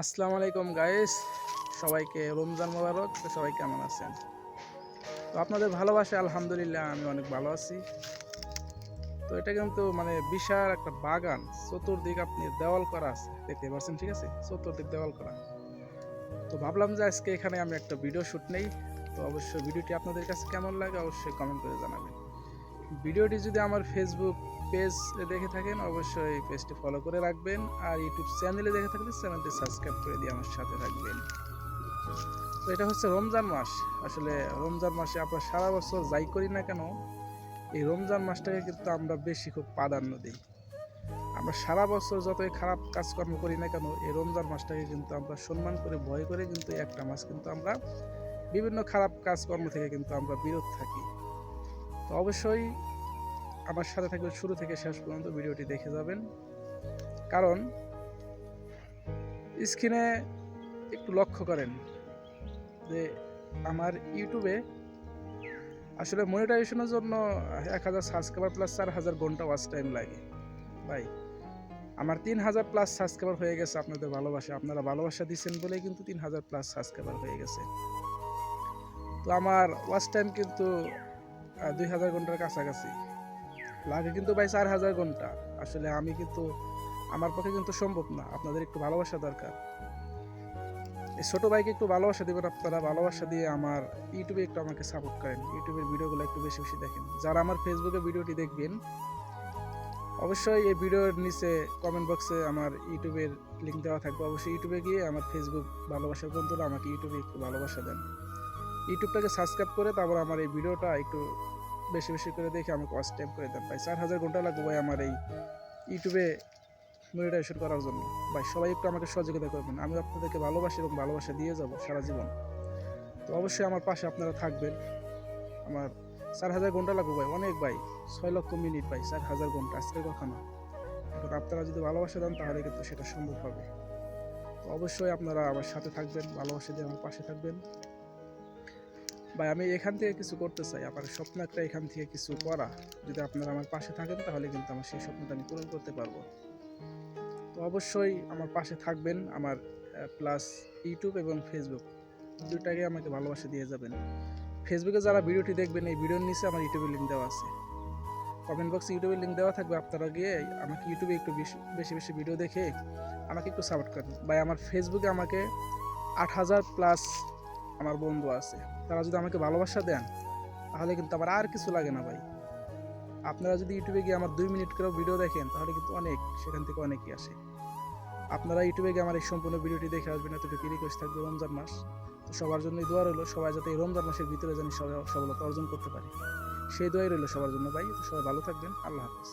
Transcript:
আসসালামু আলাইকুম গাইস সবাইকে রমজান মোবারক। তো সবাই কেমন আছেন? তো আপনাদের ভালোবাসা, আলহামদুলিল্লাহ, আমি অনেক ভালো আছি। তো এটা কিন্তু মানে বিশাল একটা বাগান। চতুর্দিক আপনি দেওয়াল করা আছে দেখতে পাচ্ছেন ঠিক আছে? চতুর্দিক দেওয়াল করা। তো ভাবলাম যে আজকে এখানে আমি একটা ভিডিও শ্যুট নেই। তো অবশ্যই ভিডিওটি আপনাদের কাছে কেমন লাগে, অবশ্যই কমেন্ট করে জানাবেন। ভিডিওটি যদি আমার ফেসবুক পেজ দেখে থাকেন, অবশ্যই পেজটি ফলো করে রাখবেন। আর ইউটিউব চ্যানেলে দেখে থাকলে চ্যানেলটি সাবস্ক্রাইব করে দিয়ে আমার সাথে থাকবেন। তো এটা হচ্ছে রমজান মাস। আসলে রমজান মাসে আমরা সারা বছর যাই করি না কেন, এই রমজান মাসটাকে কিন্তু আমরা বেশি খুব প্রাধান্য দিই। আমরা সারা বছর যতই খারাপ কাজকর্ম করি না কেন, এই রমজান মাসটাকে কিন্তু আমরা সম্মান করে, ভয় করে কিন্তু একটা মাস কিন্তু আমরা বিভিন্ন খারাপ কাজকর্ম থেকে কিন্তু আমরা বিরত থাকি। তো অবশ্যই আমার সাথে থাকবে শুরু থেকে শেষ পর্যন্ত ভিডিওটি দেখে যাবেন। কারণ স্ক্রিনে একটু লক্ষ্য করেন যে আমার ইউটিউবে আসলে মনিটাইজেশনের জন্য এক হাজার সাবস্ক্রাইবার প্লাস চার হাজার ঘণ্টা ওয়াচ টাইম লাগে। ভাই, আমার তিন হাজার প্লাস সাবস্ক্রাইবার হয়ে গেছে আপনাদের ভালোবাসা। আপনারা ভালোবাসা দিচ্ছেন বলেই কিন্তু তিন হাজার প্লাস সাবস্ক্রাইবার হয়ে গেছে। তো আমার ওয়াচ টাইম কিন্তু দুই হাজার ঘণ্টার কাছাকাছি। লাগে কিন্তু ভাই চার হাজার ঘণ্টা। আসলে আমি কিন্তু, আমার পক্ষে কিন্তু সম্ভব না। আপনাদের একটু ভালোবাসা দরকার। এই ছোট ভাইকে একটু ভালোবাসা দেবেন আপনারা। ভালোবাসা দিয়ে আমার ইউটিউবে একটু আমাকে সাপোর্ট করেন। ইউটিউবের ভিডিওগুলো একটু বেশি বেশি দেখেন। যারা আমার ফেসবুকে ভিডিওটি দেখবেন, অবশ্যই এই ভিডিওর নিচে কমেন্ট বক্সে আমার ইউটিউবের লিঙ্ক দেওয়া থাকবে। অবশ্যই ইউটিউবে গিয়ে আমার ফেসবুক ভালোবাসার বন্ধুরা আমাকে ইউটিউবে একটু ভালোবাসা দেন। ইউটিউবটাকে সাবস্ক্রাইব করে তারপর আমার এই ভিডিওটা একটু বেশি বেশি করে দেখে আমাকে ওয়াচ টাইম করে দেন। ভাই, চার হাজার ঘণ্টা লাগবে ভাই আমার এই ইউটিউবে মনিটাইজেশন করার জন্য। ভাই, সবাই একটু আমাকে সহযোগিতা করবেন। আমি আপনাদেরকে ভালোবাসি এবং ভালোবাসা দিয়ে যাব সারা জীবন। তো অবশ্যই আমার পাশে আপনারা থাকবেন। আমার চার হাজার ঘণ্টা লাগবে ভাই, অনেক ভাই। ছয় লক্ষ মিনিট ভাই, চার হাজার ঘণ্টা, আজকের কথা না। এখন আপনারা যদি ভালোবাসা দেন, তাহলে কিন্তু সেটা সম্ভব হবে। তো অবশ্যই আপনারা আমার সাথে থাকবেন, ভালোবাসা দিয়ে আমার পাশে থাকবেন। ভাই, আমি এখান থেকে কিছু করতে চাই। আমার স্বপ্ন একটা এখান থেকে কিছু করা। যদি আপনারা আমার পাশে থাকেন, তাহলে কিন্তু আমার সেই স্বপ্নটা আমি পূরণ করতে পারব। তো অবশ্যই আমার পাশে থাকবেন আমার প্লাস ইউটিউব এবং ফেসবুক দুটাকে আমাকে ভালোবাসা দিয়ে যাবেন। ফেসবুকে যারা ভিডিওটি দেখবেন, এই ভিডিওর নিচে আমার ইউটিউবের লিঙ্ক দেওয়া আছে। কমেন্ট বক্সে ইউটিউবের লিঙ্ক দেওয়া থাকবে। আপনারা গিয়ে আমাকে ইউটিউবে একটু বেশি বেশি বেশি ভিডিও দেখে আমাকে একটু সাপোর্ট করেন। ভাই, আমার ফেসবুকে আমাকে আট হাজার প্লাস আমার বন্ধু আছে। তারা যদি আমাকে ভালোবাসা দেন, তাহলে কিন্তু আমার আর কিছু লাগে না ভাই। আপনারা যদি ইউটিউবে গিয়ে আমার দুই মিনিট করে ভিডিও দেখেন, তাহলে কিন্তু অনেক, সেখান থেকে অনেকই আসে। আপনারা ইউটিউবে গিয়ে আমার এই সম্পূর্ণ ভিডিওটি দেখে আসবেন এতটুকু রিকোয়েস্ট থাকবে রমজান মাস। তো সবার জন্যই দোয়া রইল, সবাই যাতে এই রমজান মাসের ভিতরে জানি সবাই সফলতা অর্জন করতে পারে। সেই দোয়াই রইল সবার জন্য ভাই, তো সবাই ভালো থাকবেন, আল্লাহ হাফিজ।